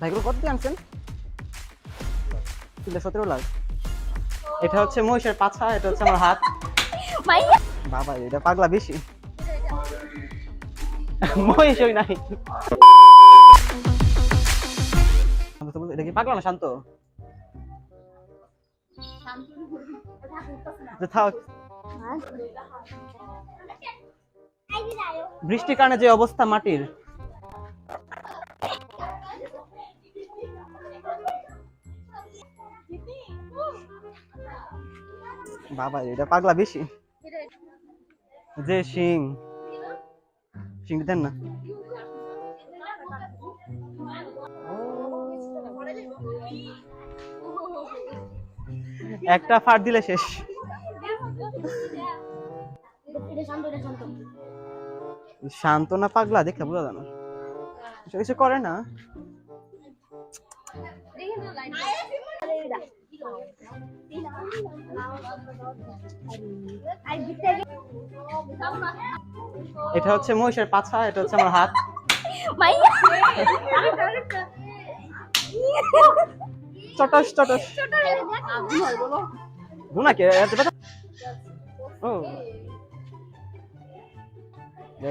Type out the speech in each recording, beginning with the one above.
ভাইগুলো কত দিয়ে আনছেন? সতেরো লাখ এটা হচ্ছে মহিষের পাছা এটা হচ্ছে আমার হাত। বাবা এটা পাগলা বেশি। মহিষ ওই নাই। এটা কি পাগলা না শান্ত? বৃষ্টির কারণে যে অবস্থা মাটির। বাবা, এটা পাগলা বেশি। যে সিং সিং দেন না। একটা ফাট দিলে শেষ। শান্ত না পাগলা দেখলে বোঝা যায় না। কিছু কিছু করে না। এটা হচ্ছে মহিষের পাছা এটা হচ্ছে আমার হাত। চটস চটস। গুনা কে? এত ব্যথা ও।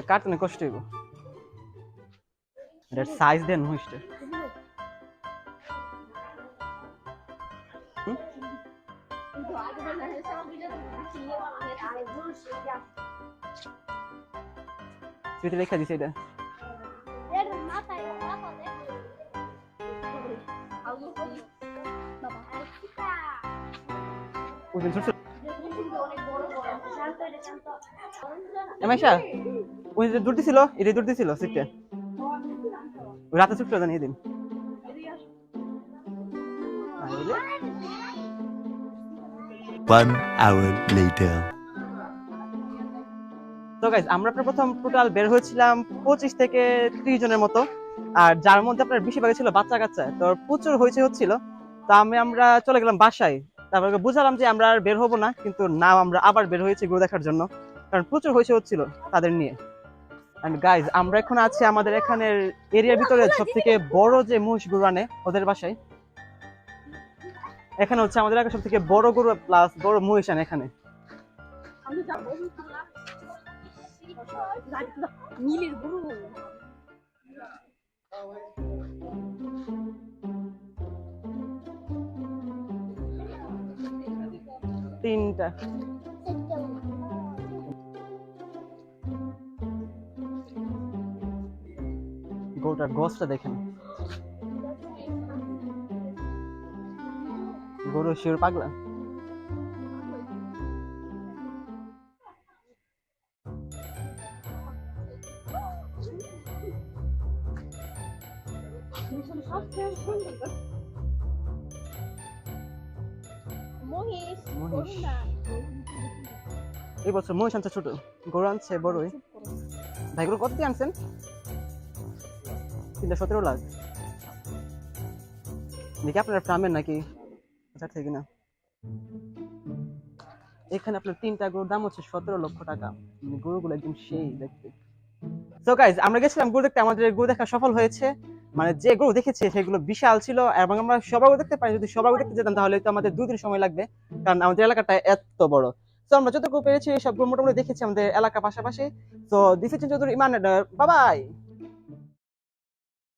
কাটতে কষ্ট হইব? এটার সাইজ দেন মহিষটা এটা। ছোট ছোট। এমাইশা ওই যে দূর দিছিল এটা দূর দিছিল সিটটা। রাতে ছুটলো জানি এদিন? One hour later. তো গাইজ আমরা প্রথম টোটাল বের হয়েছিলাম পঁচিশ থেকে ত্রিশ জনের মতো। আর যার মধ্যে আপনার বেশিরভাগ ছিল বাচ্চা কাচ্চা। তো প্রচুর হয়েছে হচ্ছিল। তো আমি আমরা চলে গেলাম বাসায়। তারপরে বুঝালাম যে আমরা আর বের হব না, কিন্তু না আমরা আবার বের হয়েছি গরু দেখার জন্য। কারণ প্রচুর হয়েছে হচ্ছিল তাদের নিয়ে। অ্যান্ড গাইজ আমরা এখন আছি আমাদের এখানের এরিয়ার ভিতরে সব থেকে বড় যে মহিষ গরু আনে ওদের বাসায়। এখানে হচ্ছে আমাদের এলাকার সব থেকে বড় গরু প্লাস বড় মহিষ আনে এখানে। তিনটা। গরুটার গোসটা দেখেন। গরু শিওর পাগলা? এই বছর মহিষ আনছে ছোট গরু আনছে বড়ই। ভাই গরু কত দিয়ে আনছেন? তিনটা সতেরো লাখ। দেখি আপনার ফার্মের নাকি না। এখানে আপনার তিনটা গরুর দাম হচ্ছে সতেরো লক্ষ টাকা। মানে গরুগুলো একদম সেই দেখতে। তো গাইজ আমরা গেছিলাম গরু দেখতে। আমাদের গরু দেখা সফল হয়েছে। মানে যে গরু দেখেছে, সেগুলো বিশাল ছিল। এবং আমরা গরু দেখতে পাই যদি গরু দেখতে যেতাম, তাহলে তো আমাদের দুদিন সময় লাগবে। কারণ আমাদের এলাকাটা এত বড়। তো আমরা যতটুকু পেরেছি, সব গরু মোটামুটি দেখেছি আমাদের এলাকা পাশাপাশি। তো দিস চৌধুরী ইমান বাবাই